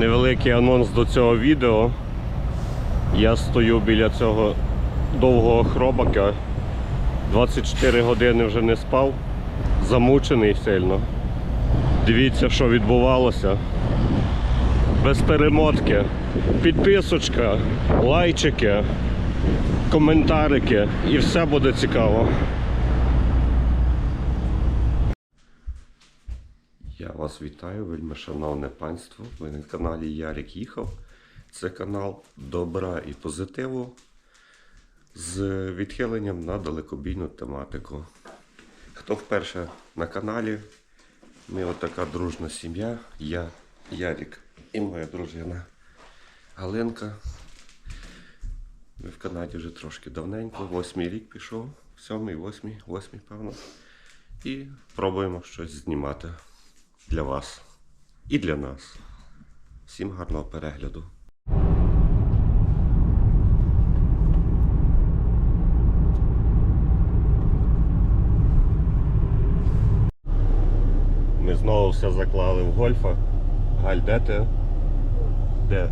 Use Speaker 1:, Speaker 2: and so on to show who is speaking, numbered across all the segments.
Speaker 1: Невеликий анонс до цього відео. Я стою біля цього довгого хробака. 24 години вже не спав, замучений сильно. Дивіться, що відбувалося. Без перемотки. Підписочка, лайчики, коментарики і все буде цікаво. Я вас вітаю, вельми шановне панство. Ви на каналі Ярик Їхав. Це канал добра і позитиву з відхиленням на далекобійну тематику. Хто вперше на каналі, ми отака дружна сім'я. Я Ярик і моя дружина Галинка. Ми в Канаді вже трошки давненько, восьмий рік пішов, сьомий, восьмий, восьмий, певно. І пробуємо щось знімати для вас і для нас. Всім гарного перегляду. Ми знову все заклали в гольфа. Галь, де ти? Де?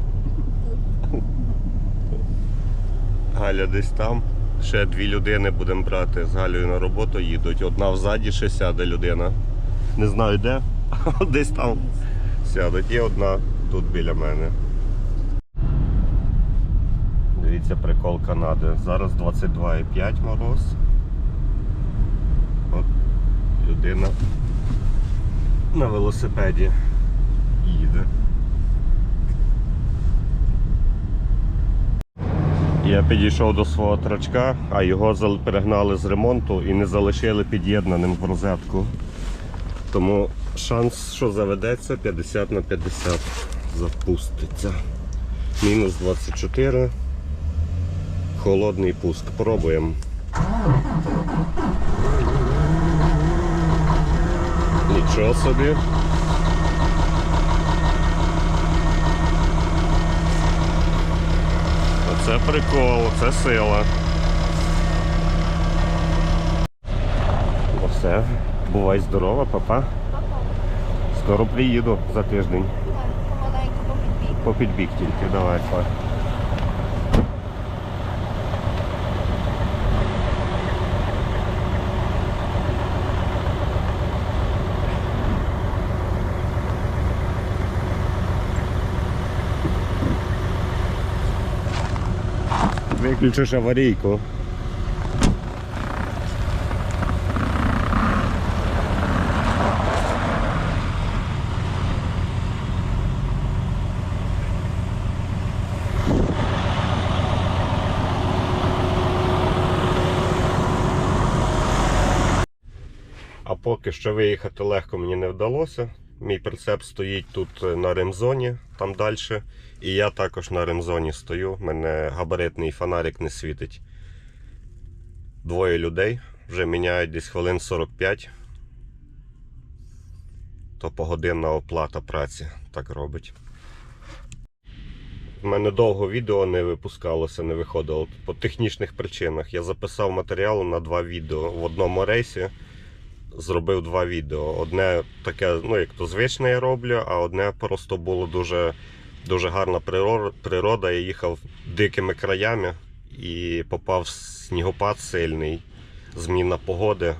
Speaker 1: Галя десь там. Ще дві людини будемо брати з Галею на роботу їдуть. Одна взаді ще сяде людина. Не знаю де, десь там сядуть. І одна тут біля мене. Дивіться прикол Канади. Зараз 22,5 мороз. От людина на велосипеді їде. Я підійшов до свого трачка, а його перегнали з ремонту і не залишили під'єднаним в розетку. Тому шанс, що заведеться, 50 на 50 запуститься. Мінус 24. Холодний пуск. Пробуємо. Нічого собі. Оце прикол, це сила. Ну все, бувай здорова, папа. Скоро приїду за тиждень. По підбіг тільки, давай, пап. Виключиш аварійку. А поки що виїхати легко мені не вдалося. Мій прицеп стоїть тут е, на ремзоні, там далі. І я також на ремзоні стою. У мене габаритний фонарик не світить. Двоє людей вже міняють десь хвилин 45. То погодинна оплата праці так робить. У мене довго відео не випускалося, не виходило по технічних причинах. Я записав матеріал на два відео в одному рейсі зробив два відео. Одне таке, ну як то звичне я роблю, а одне просто було дуже, дуже гарна природа. Я їхав дикими краями і попав снігопад сильний, зміна погоди.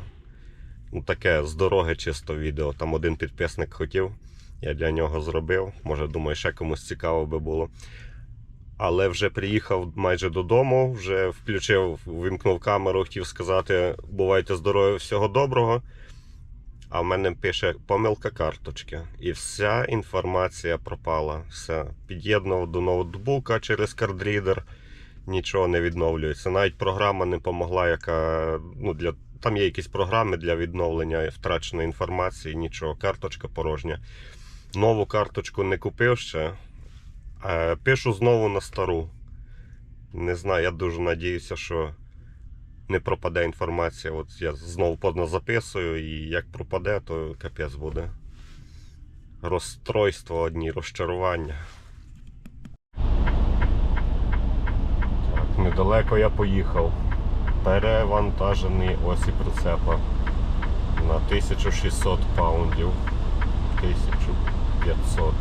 Speaker 1: Ну, таке з дороги чисто відео. Там один підписник хотів, я для нього зробив. Може, думаю, ще комусь цікаво би було. Але вже приїхав майже додому, вже включив, вимкнув камеру, хотів сказати: бувайте здорові, всього доброго. А в мене пише помилка карточки. І вся інформація пропала. Все. Під'єднував до ноутбука через кардрідер, нічого не відновлюється. Навіть програма не допомогла, яка ну, для. Там є якісь програми для відновлення втраченої інформації, нічого, карточка порожня. Нову карточку не купив ще. Е, Пишу знову на стару. Не знаю, я дуже надіюся, що не пропаде інформація. От я знову подно записую, і як пропаде, то капець буде. Розстройство одні, розчарування. Так, недалеко я поїхав. Перевантажений осі прицепа на 1600 паундів. 1500.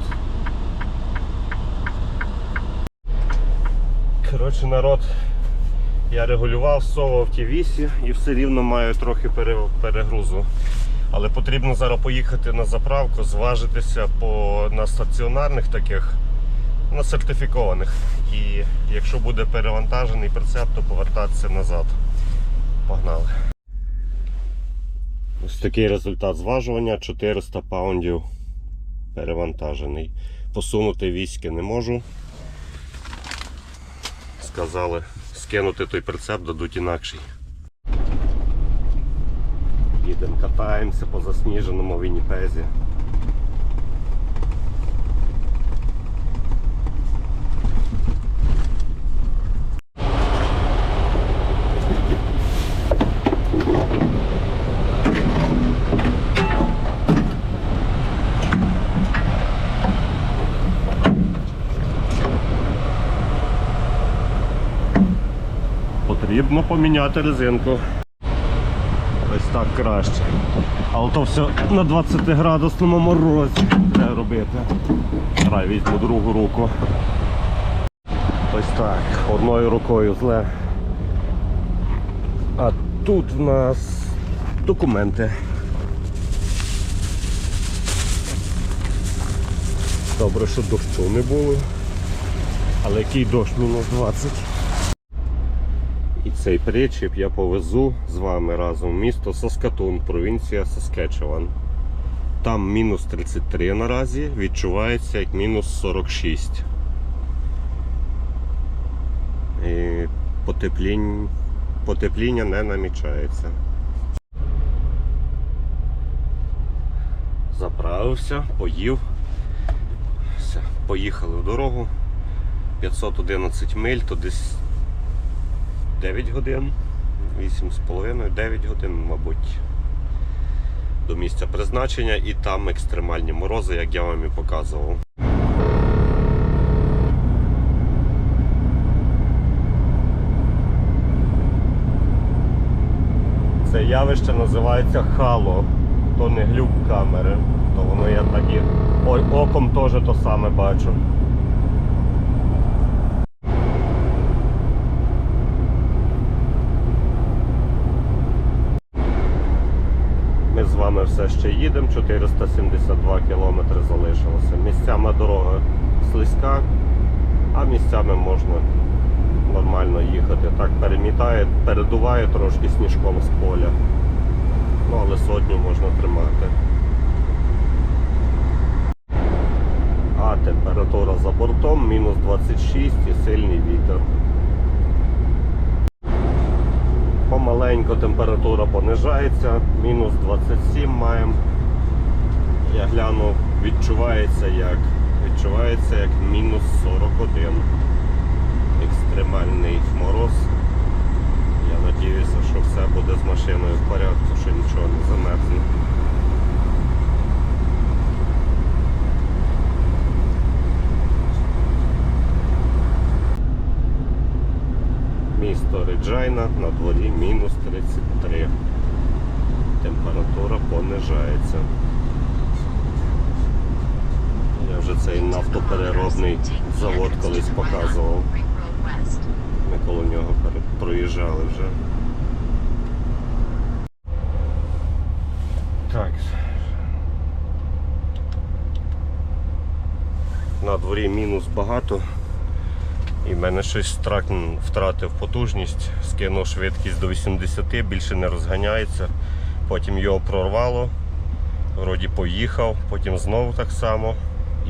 Speaker 1: Коротше, народ, я регулював, совав ті вісі і все рівно маю трохи перегрузу. Але потрібно зараз поїхати на заправку, зважитися по, на стаціонарних таких, на сертифікованих. І якщо буде перевантажений прицеп, то повертатися назад. Погнали. Ось такий результат зважування 400 паундів перевантажений. Посунути віськи не можу. Сказали, скинути той прицеп дадуть інакший. Їдемо, катаємося по засніженому Вінніпезі. Потрібно поміняти резинку. Ось так краще. Але то все на 20 градусному морозі треба робити. Давай візьму другу руку. Ось так, одною рукою зле. А тут в нас документи. Добре, що дощу не було. Але який дощ мінус 20. І цей причіп я повезу з вами разом в місто Саскатун, провінція Саскетчеван. Там мінус 33 наразі, відчувається як мінус 46. І потеплінь... потепління не намічається. Заправився, поїв. Все, поїхали в дорогу. 511 миль, то десь 9 годин, 8,5, 9 годин, мабуть, до місця призначення і там екстремальні морози, як я вам і показував. Це явище називається хало, то не глюк камери, то воно я так і оком теж то саме бачу. Ми з вами все ще їдемо, 472 кілометри залишилося. Місцями дорога слизька, а місцями можна нормально їхати. Так перемітає, передуває трошки сніжком з поля. Ну, але сотню можна тримати. А температура за бортом мінус 26 і сильний вітер. Помаленько температура понижається, мінус 27 маємо. Я гляну, відчувається як. Відчувається як мінус 41. Екстремальний мороз. Я сподіваюся, що все буде з машиною в порядку, що нічого не замерзне. Місто Реджайна на дворі мінус 33. Температура понижається. Я вже цей нафтопереробний завод колись показував. Ми коло нього проїжджали вже. Так. На дворі мінус багато. І в мене щось трак втратив потужність, скинув швидкість до 80, більше не розганяється. Потім його прорвало, вроді поїхав, потім знову так само.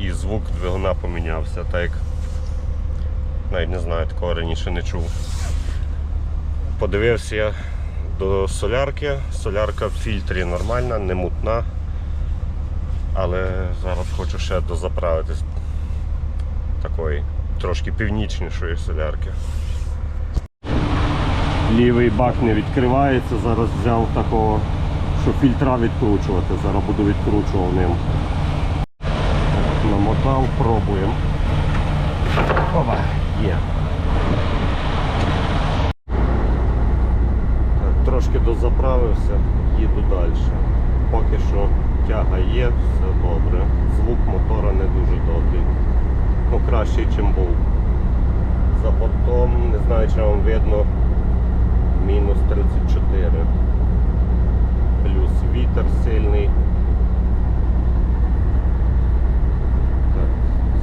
Speaker 1: І звук двигуна помінявся. Так як навіть не знаю, такого раніше не чув. Подивився я до солярки. Солярка в фільтрі нормальна, не мутна. Але зараз хочу ще дозаправитись такої трошки північнішої солярки. Лівий бак не відкривається, зараз взяв такого, що фільтра відкручувати. Зараз буду відкручував ним. Намотав, пробуємо. Опа, є. Так, трошки дозаправився, їду далі. Поки що тяга є, все добре. Звук мотора не дуже добрий. Ну, кращий, ніж був. За бортом, не знаю, чи вам видно, мінус 34. Плюс вітер сильний. Так,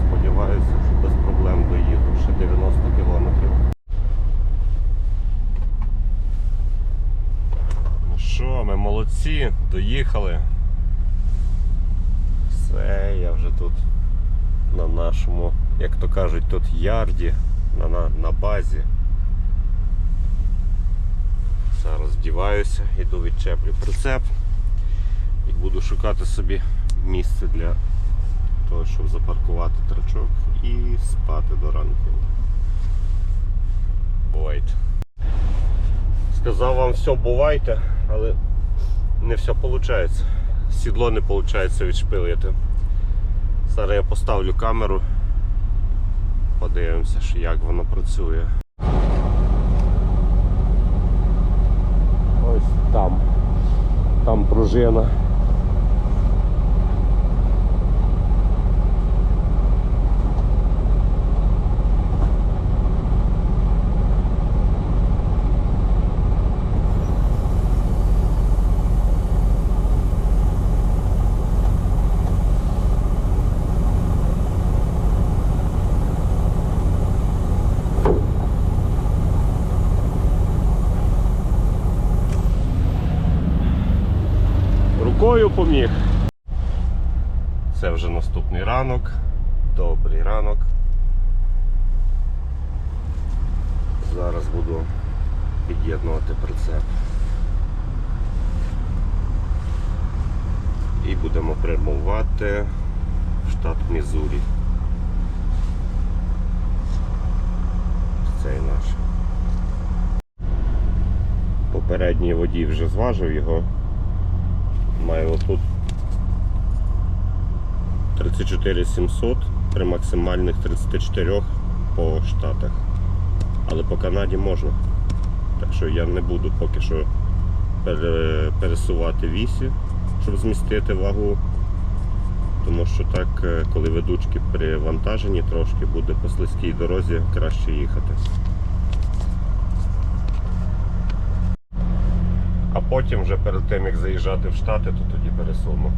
Speaker 1: сподіваюся, що без проблем доїду. Ще 90 кілометрів. Ну що, ми молодці, доїхали. Все, я вже тут на нашому, як то кажуть, тут ярді, на, на, на базі. Зараз вдіваюся, іду відчеплю прицеп і буду шукати собі місце для того, щоб запаркувати трачок і спати до ранку. Бувайте. Сказав вам все, бувайте, але не все виходить. Сідло не виходить відшпилити. Зараз я поставлю камеру, подивимося, як воно працює. Ось там. Там пружина. Рукою поміг. Це вже наступний ранок. Добрий ранок. Зараз буду під'єднувати прицеп. І будемо прямувати в штат Мізурі. Цей наш. Попередній водій вже зважив його. Маю отут 34 700 при максимальних 34 по штатах. Але по Канаді можна. Так що я не буду поки що пересувати вісі, щоб змістити вагу. Тому що так, е, коли ведучки привантажені трошки, буде по слизькій дорозі краще їхати. Потім вже перед тим як заїжджати в Штати, то тоді пересуну.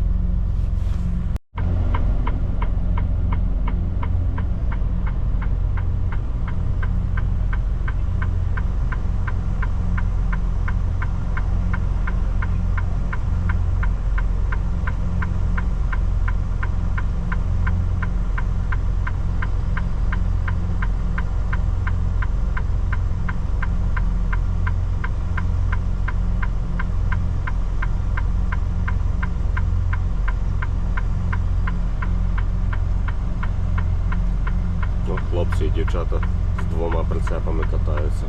Speaker 1: Ну, хлопці і дівчата з двома прицепами катаються.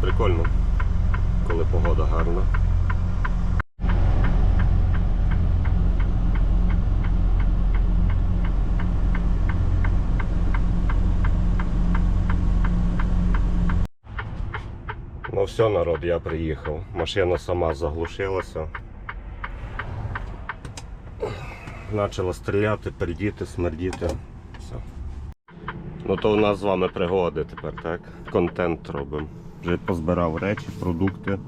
Speaker 1: Прикольно, коли погода гарна. Ну все, народ, я приїхав. Машина сама заглушилася. Почала стріляти, пердіти, смердіти. Все. Ну то у нас з вами пригоди тепер, так? Контент робимо. Вже позбирав речі, продукти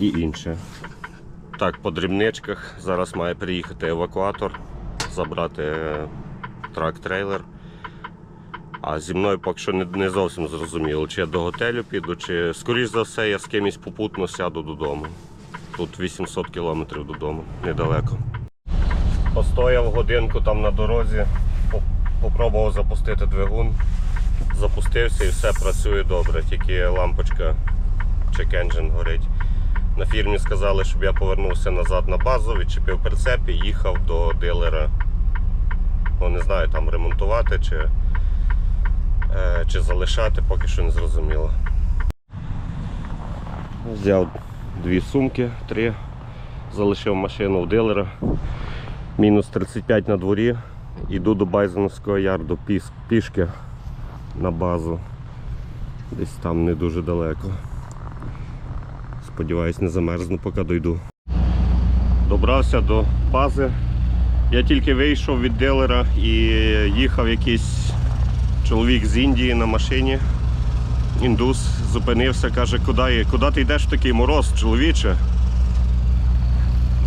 Speaker 1: і інше. Так, по дрібничках. Зараз має приїхати евакуатор, забрати е, трак-трейлер. А зі мною поки що не, не зовсім зрозуміло, чи я до готелю піду, чи скоріш за все я з кимось попутно сяду додому. Тут 800 кілометрів додому, недалеко. Постояв годинку там на дорозі, по- попробував запустити двигун, запустився і все працює добре, тільки лампочка check engine горить. На фірмі сказали, щоб я повернувся назад на базу, відчепив прицеп і їхав до дилера. Ну, не знаю, там ремонтувати чи, е, чи залишати, поки що не зрозуміло. Взяв дві сумки, три, залишив машину в дилера мінус 35 на дворі. Іду до Байзеновського ярду пішки на базу. Десь там не дуже далеко. Сподіваюсь, не замерзну, поки дойду. Добрався до бази. Я тільки вийшов від дилера і їхав якийсь чоловік з Індії на машині. Індус зупинився, каже, куди, куди ти йдеш в такий мороз, чоловіче?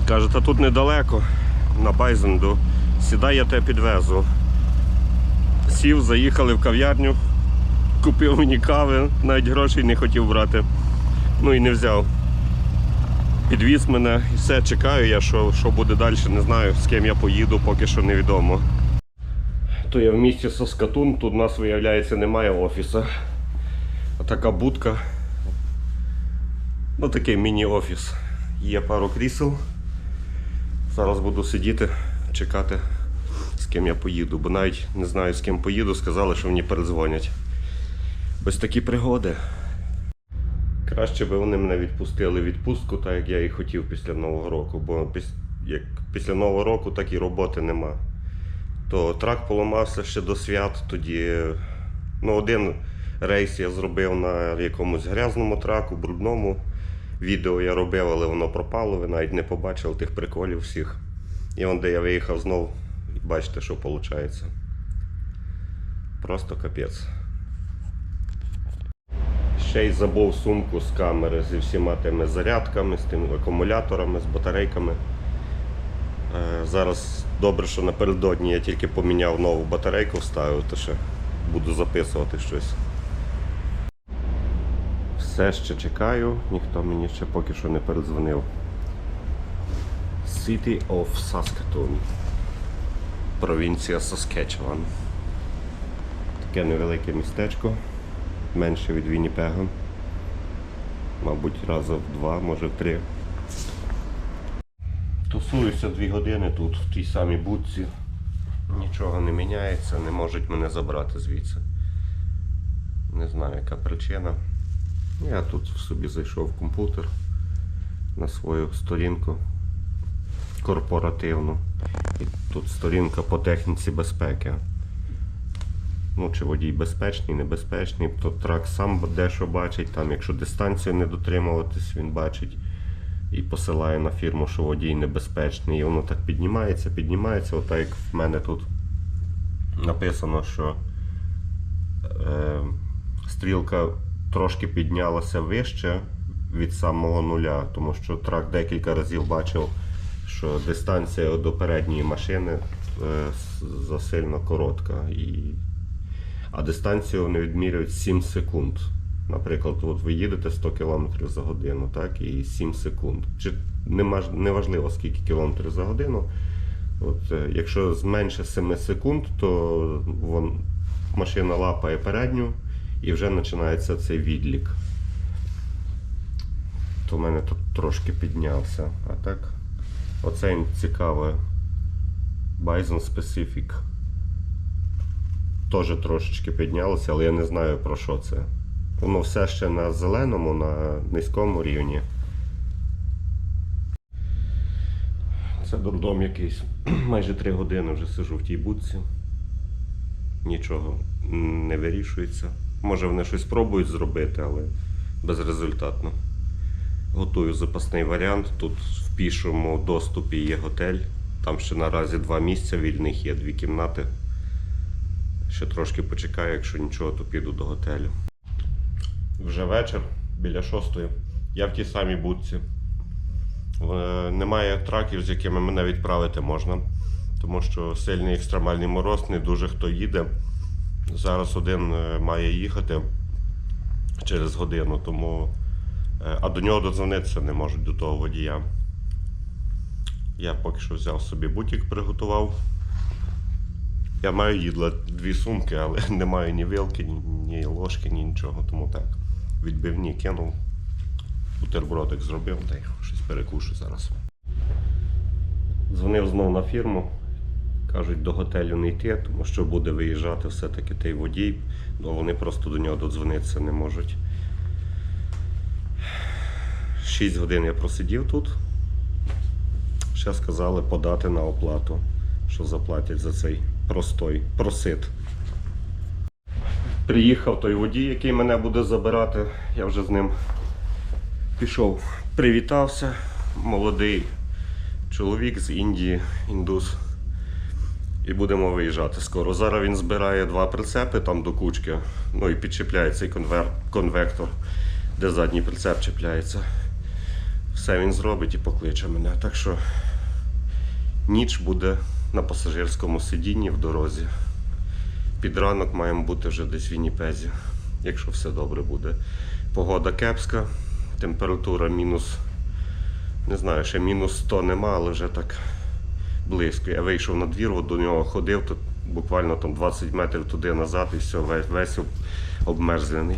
Speaker 1: Каже, та тут недалеко, на Байзенду. Сідай, я тебе підвезу. Сів, заїхали в кав'ярню, купив мені кави, навіть грошей не хотів брати. Ну і не взяв. Підвіз мене і все, чекаю я, що, що буде далі, не знаю, з ким я поїду, поки що невідомо. То я в місті Соскатун, тут у нас, виявляється, немає офісу. Така будка. Ну такий міні-офіс. Є пару крісел. Зараз буду сидіти, чекати, з ким я поїду, бо навіть не знаю, з ким поїду, сказали, що мені передзвонять. Ось такі пригоди. Краще би вони мене відпустили відпустку, так як я і хотів після Нового року, бо як після Нового року так і роботи нема. То трак поламався ще до свят, тоді ну, один рейс я зробив на якомусь грязному траку, брудному. Відео я робив, але воно пропало, ви навіть не побачили тих приколів всіх. І вон де я виїхав знов, бачите, що виходить. Просто капець. Ще й забув сумку з камери зі всіма тими зарядками, з тими акумуляторами, з батарейками. Е, Зараз добре, що напередодні я тільки поміняв нову батарейку, вставив, то ще буду записувати щось. Все ще чекаю, ніхто мені ще поки що не передзвонив. City of Saskatoon. Провінція Saskatchewan. Таке невелике містечко менше від Вінніпега. Мабуть, раза в два, може в три. Тусуюся дві години тут, в тій самій будці. Нічого не міняється, не можуть мене забрати звідси. Не знаю, яка причина. Я тут собі зайшов в комп'ютер на свою сторінку корпоративну. І тут сторінка по техніці безпеки ну, чи водій безпечний, небезпечний, то трак сам дещо бачить, там, якщо дистанцію не дотримуватись, він бачить і посилає на фірму, що водій небезпечний. І воно так піднімається, піднімається. Отак як в мене тут написано, що е, стрілка трошки піднялася вище від самого нуля, тому що трак декілька разів бачив, що дистанція до передньої машини е, засильно коротка. І а дистанцію вони відмірюють 7 секунд. Наприклад, от ви їдете 100 км за годину, так, і 7 секунд. Чи неважливо скільки кілометрів за годину. От, е, якщо зменше 7 секунд, то вон, машина лапає передню і вже починається цей відлік. То в мене тут трошки піднявся. А так, оце цікаве. Bison Specific теж трошечки піднялося, але я не знаю про що це. Воно все ще на зеленому, на низькому рівні. Це дурдом якийсь. Майже три години вже сижу в тій будці. Нічого не вирішується. Може вони щось пробують зробити, але безрезультатно. Готую запасний варіант. Тут в пішому доступі є готель. Там ще наразі два місця вільних є, дві кімнати. Ще трошки почекаю, якщо нічого, то піду до готелю. Вже вечір, біля шостої. Я в тій самій будці. Е, Немає траків, з якими мене відправити можна, тому що сильний екстремальний мороз, не дуже хто їде. Зараз один е, має їхати через годину, тому. е, А до нього додзвонитися не можуть до того водія. Я поки що взяв собі бутік, приготував. Я маю їдла дві сумки, але не маю ні вилки, ні, ложки, ні нічого, тому так. Відбивні кинув, бутербродик зробив, та й щось перекушу зараз. Дзвонив знову на фірму. Кажуть, до готелю не йти, тому що буде виїжджати все-таки той водій, але вони просто до нього додзвонитися не можуть. 6 годин я просидів тут. Ще сказали подати на оплату, що заплатять за цей простой просит. Приїхав той водій, який мене буде забирати. Я вже з ним пішов, привітався. Молодий чоловік з Індії, індус. І будемо виїжджати скоро. Зараз він збирає два прицепи там до кучки. Ну і підчіпляє цей конвер... конвектор, де задній прицеп чіпляється. Все він зробить і покличе мене. Так що ніч буде на пасажирському сидінні в дорозі. Під ранок маємо бути вже десь в Вінніпезі, якщо все добре буде. Погода кепська, температура мінус, не знаю, ще мінус 100 нема, але вже так близько. Я вийшов на двір, от до нього ходив, тут буквально там 20 метрів туди назад і все, весь, весь обмерзлений.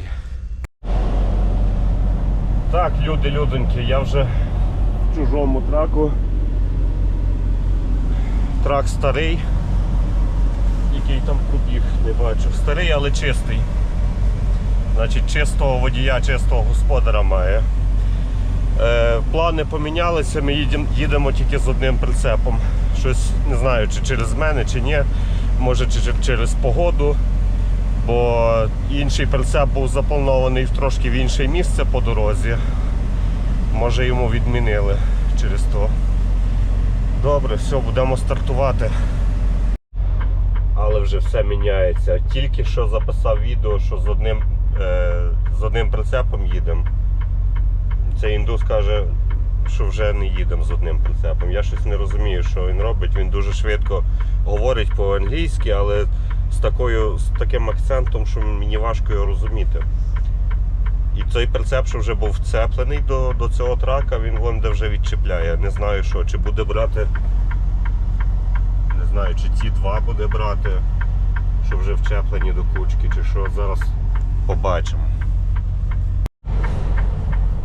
Speaker 1: Так, люди, людоньки, я вже в чужому траку. Трак старий. Який там пробіг, не бачу. Старий, але чистий. Значить, чистого водія, чистого господара має. Е, плани помінялися, ми їдем, їдемо тільки з одним прицепом. Щось не знаю, чи через мене, чи ні. Може, чи через погоду. Бо інший прицеп був запланований трошки в інше місце по дорозі. Може йому відмінили через то. Добре, все, будемо стартувати. Але вже все міняється. Тільки що записав відео, що з одним, е, з одним прицепом їдемо. Цей індус каже, що вже не їдемо з одним прицепом. Я щось не розумію, що він робить. Він дуже швидко говорить по-англійськи, але з, такою, з таким акцентом, що мені важко його розуміти. І цей прицеп, що вже був вцеплений до, до цього трака, він вон де вже відчіпляє. Не знаю що, чи буде брати. Не знаю, чи ці два буде брати, що вже вчеплені до кучки, чи що. Зараз побачимо.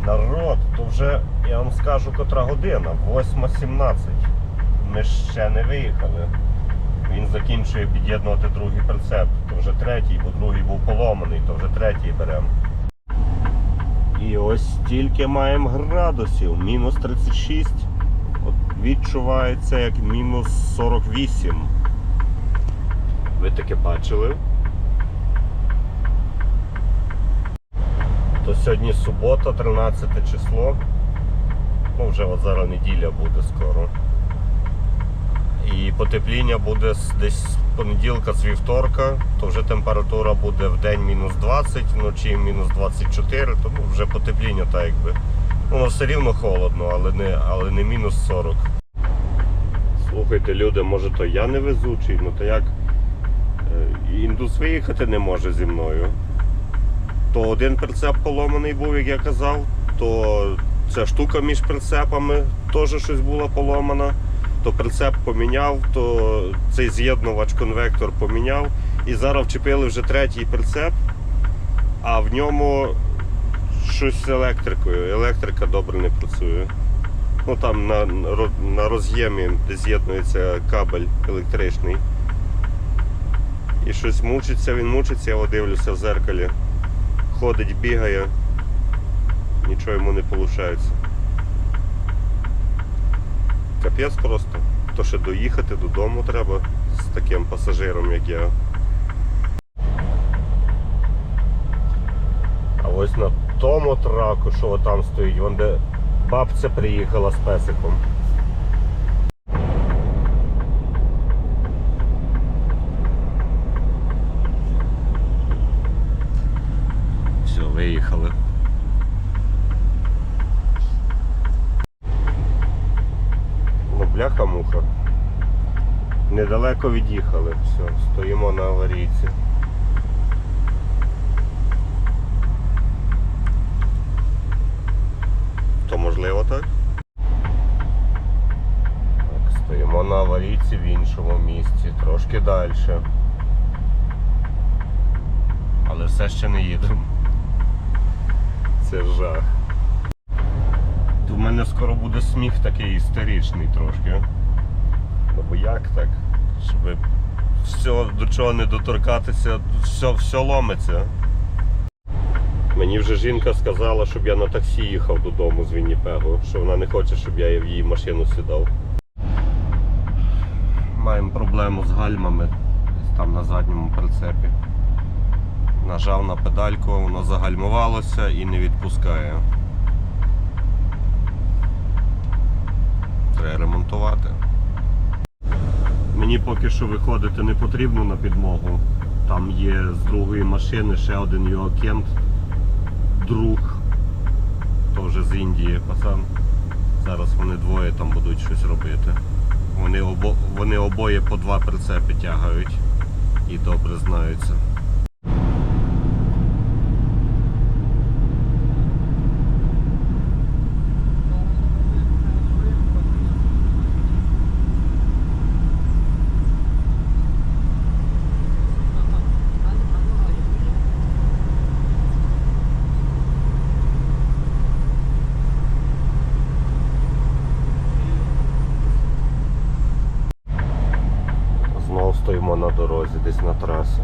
Speaker 1: Народ, то вже я вам скажу котра година, 8.17. Ми ще не виїхали. Він закінчує під'єднувати другий прицеп. То вже третій, бо другий був поломаний, то вже третій беремо. І ось стільки маємо градусів. Мінус 36. От відчувається як мінус 48. Ви таке бачили? То сьогодні субота, 13 число. Ну, вже от зараз неділя буде скоро. І потепління буде десь з понеділка, з вівторка, то вже температура буде в день мінус 20, вночі мінус 24, тому вже потепління так якби. Ну, все рівно холодно, але не, але не мінус 40. Слухайте, люди, може то я не везучий, ну то як е, індус виїхати не може зі мною. То один прицеп поломаний був, як я казав, то ця штука між прицепами теж щось була поломана. То прицеп поміняв, то цей з'єднувач конвектор поміняв. І зараз вчепили вже третій прицеп, а в ньому щось з електрикою. Електрика добре не працює. Ну там на, на роз'ємі, де з'єднується кабель електричний. І щось мучиться, він мучиться, я дивлюся в зеркалі. Ходить, бігає, нічого йому не виходить. Капець просто. То ще доїхати додому треба з таким пасажиром, як я. А ось на тому траку, що там стоїть, вон де бабця приїхала з песиком. Все, виїхали. Ну, бляха-муха. Недалеко від'їхали. Все, стоїмо на аварійці. То можливо так? Так, стоїмо на аварійці в іншому місці, трошки далі. Але все ще не їдемо. Це жах. В мене скоро буде сміх такий історичний трошки. Ну бо як так? Щоб все, до чого не доторкатися, все, все ломиться. Мені вже жінка сказала, щоб я на таксі їхав додому з Вінніпегу, що вона не хоче, щоб я в її машину сідав. Маємо проблему з гальмами там на задньому прицепі. Нажав на педальку, воно загальмувалося і не відпускає. Треба ремонтувати. Мені поки що виходити не потрібно на підмогу. Там є з другої машини ще один його кент, друг, теж з Індії пацан. Зараз вони двоє там будуть щось робити. Вони, обо, вони обоє по два прицепи тягають і добре знаються. Стоїмо на дорозі, десь на трасі.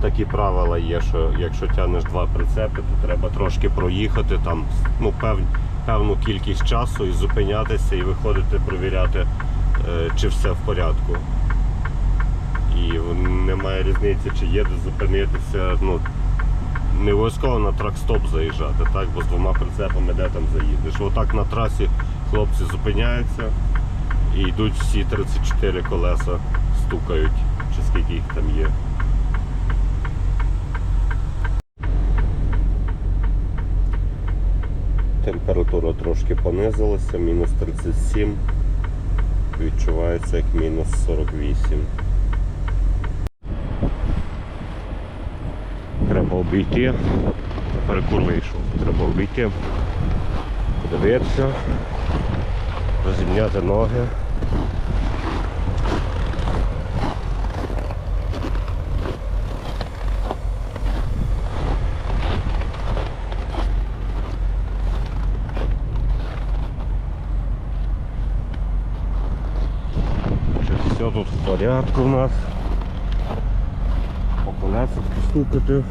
Speaker 1: Такі правила є, що якщо тягнеш два прицепи, то треба трошки проїхати там ну, пев, певну кількість часу і зупинятися і виходити провіряти, е, чи все в порядку. І немає різниці, чи є де зупинитися. Ну, не обов'язково на тракстоп заїжджати, так? бо з двома прицепами де там заїдеш. Отак на трасі хлопці зупиняються і йдуть всі 34 колеса, стукають, чи скільки їх там є. Температура трошки понизилася, мінус 37. Відчувається як мінус 48. Треба обійти. Перекур вийшов. Треба обійти. Подивитися розімняти ноги. Чи все тут в порядку у нас? По колесах постукати.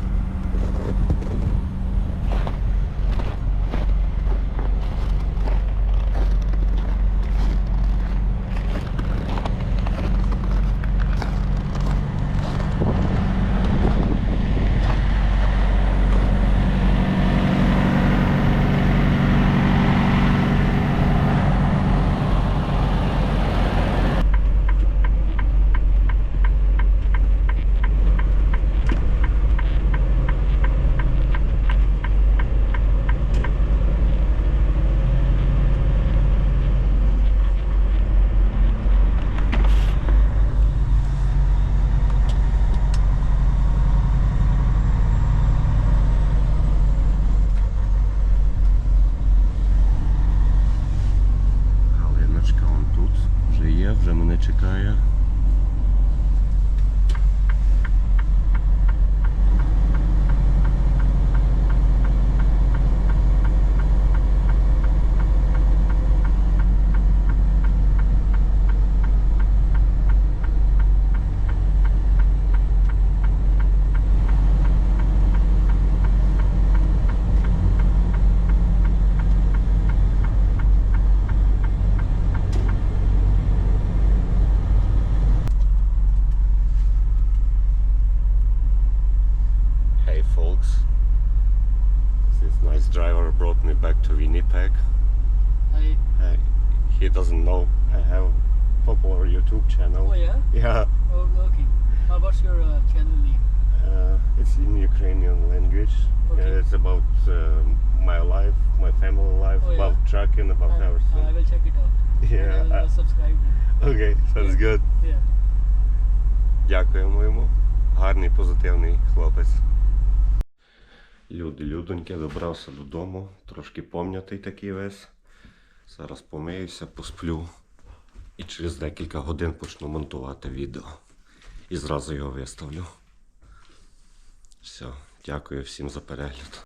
Speaker 1: Людоньки, добрався додому, трошки пом'ятий такий весь. Зараз помиюся, посплю і через декілька годин почну монтувати відео. І зразу його виставлю. Все, дякую всім за перегляд.